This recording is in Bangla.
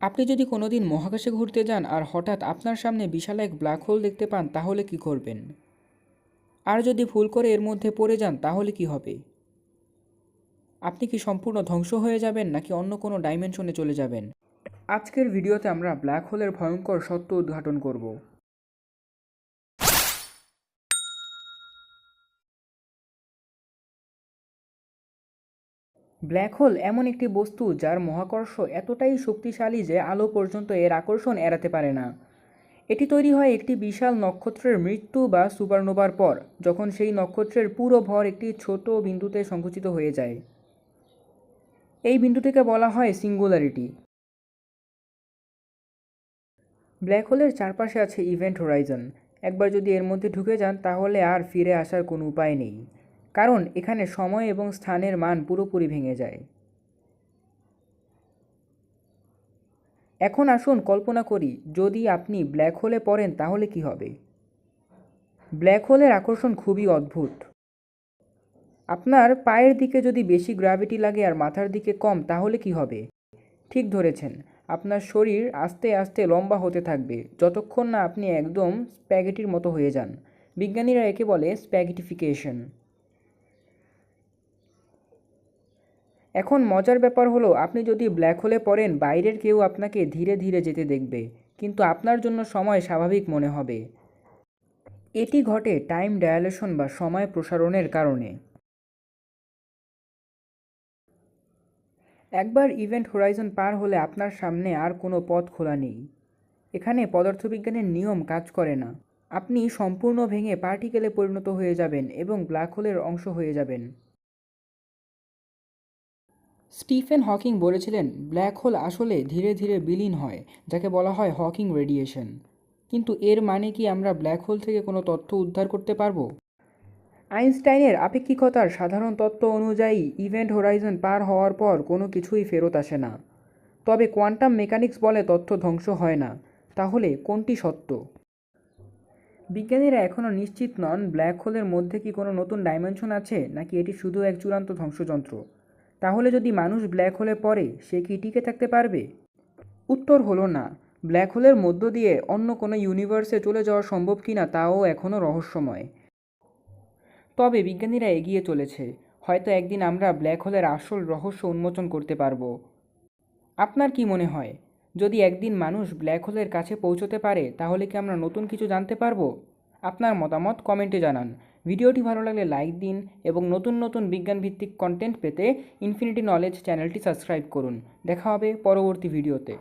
আপনি যদি কোনো দিন মহাকাশে ঘুরতে যান আর হঠাৎ আপনার সামনে বিশাল এক ব্ল্যাক হোল দেখতে পান, তাহলে কি করবেন? আর যদি ভুল করে এর মধ্যে পড়ে যান, তাহলে কি হবে? আপনি কি সম্পূর্ণ ধ্বংস হয়ে যাবেন, নাকি অন্য কোনো ডাইমেনশনে চলে যাবেন? আজকের ভিডিওতে আমরা ব্ল্যাক হোলের ভয়ঙ্কর সত্য উদ্ঘাটন করব। ব্ল্যাক হোল এমন একটি বস্তু যার মহাকর্ষ এতটাই শক্তিশালী যে আলো পর্যন্ত এর আকর্ষণ এড়াতে পারে না। এটি তৈরি হয় একটি বিশাল নক্ষত্রের মৃত্যু বা সুপারনোভার পর, যখন সেই নক্ষত্রের পুরো ভর একটি ছোট বিন্দুতে সংকুচিত হয়ে যায়। এই বিন্দুটিকে বলা হয় সিঙ্গুলারিটি। ব্ল্যাক হোলের চারপাশে আছে ইভেন্ট হোরাইজন। একবার যদি এর মধ্যে ঢুকে যান, তাহলে আর ফিরে আসার কোনো উপায় নেই। কারণ এখানে সময় এবং স্থানের মান পুরোপুরি ভেঙে যায়। এখন আসুন কল্পনা করি, যদি আপনি ব্ল্যাক হোলে পড়েন তাহলে কি হবে? ব্ল্যাক হোলের আকর্ষণ খুবই অদ্ভুত। আপনার পায়ের দিকে যদি বেশি গ্র্যাভিটি লাগে আর মাথার দিকে কম, তাহলে কি হবে? ঠিক ধরেছেন, আপনার শরীর আস্তে আস্তে লম্বা হতে থাকবে, যতক্ষণ না আপনি একদম স্প্যাগেটির মতো হয়ে যান। বিজ্ঞানীরা একে বলে স্প্যাগেটিফিকেশন এখন মজার ব্যাপার হলো, আপনি যদি ব্ল্যাক হোলে পড়েন, বাইরের কেউ আপনাকে ধীরে ধীরে যেতে দেখবে। কিন্তু আপনার জন্য সময় স্বাভাবিক মনে হবে। এটি ঘটে টাইম ডায়ালেশন বা সময় প্রসারণের কারণে। একবার ইভেন্ট হোরাইজন পার হলে আপনার সামনে আর কোনো পথ খোলা নেই। এখানে পদার্থবিজ্ঞানের নিয়ম কাজ করে না। আপনি সম্পূর্ণ ভেঙে পার্টিকেলে পরিণত হয়ে যাবেন এবং ব্ল্যাক হোলের অংশ হয়ে যাবেন। স্টিফেন হকিং বলেছিলেন, ব্ল্যাক হোল আসলে ধীরে ধীরে বিলীন হয়, যাকে বলা হয় হকিং রেডিয়েশন। কিন্তু এর মানে কি আমরা ব্ল্যাক হোল থেকে কোনো তথ্য উদ্ধার করতে পারব? আইনস্টাইনের আপেক্ষিকতার সাধারণ তত্ত্ব অনুযায়ী, ইভেন্ট হোরাইজন পার হওয়ার পর কোনো কিছুই ফেরত আসে না। তবে কোয়ান্টাম মেকানিক্স বলে তথ্য ধ্বংস হয় না। তাহলে কোনটি সত্য? বিজ্ঞানীরা এখনও নিশ্চিত নন ব্ল্যাক হোলের মধ্যে কি কোনো নতুন ডাইমেনশন আছে, নাকি এটি শুধু এক চূড়ান্ত ধ্বংসযন্ত্র। তাহলে যদি মানুষ ব্ল্যাক হোলে পড়ে, সে কি টিকে থাকতে পারবে? উত্তর হলো না। ব্ল্যাক হোলের মধ্য দিয়ে অন্য কোনো ইউনিভার্সে চলে যাওয়া সম্ভব কিনা তাও এখনও রহস্যময়। তবে বিজ্ঞানীরা এগিয়ে চলেছে। হয়তো একদিন আমরা ব্ল্যাক হোলের আসল রহস্য উন্মোচন করতে পারব। আপনার কি মনে হয়? যদি একদিন মানুষ ব্ল্যাক হোলের কাছে পৌঁছতে পারে, তাহলে কি আমরা নতুন কিছু জানতে পারব? আপনার মতামত কমেন্টে জানান। ভিডিওটি ভালো লাগলে লাইক দিন এবং নতুন নতুন বিজ্ঞানভিত্তিক কন্টেন্ট পেতে ইনফিনিটি নলেজ চ্যানেলটি সাবস্ক্রাইব করুন। দেখা হবে পরবর্তী ভিডিওতে।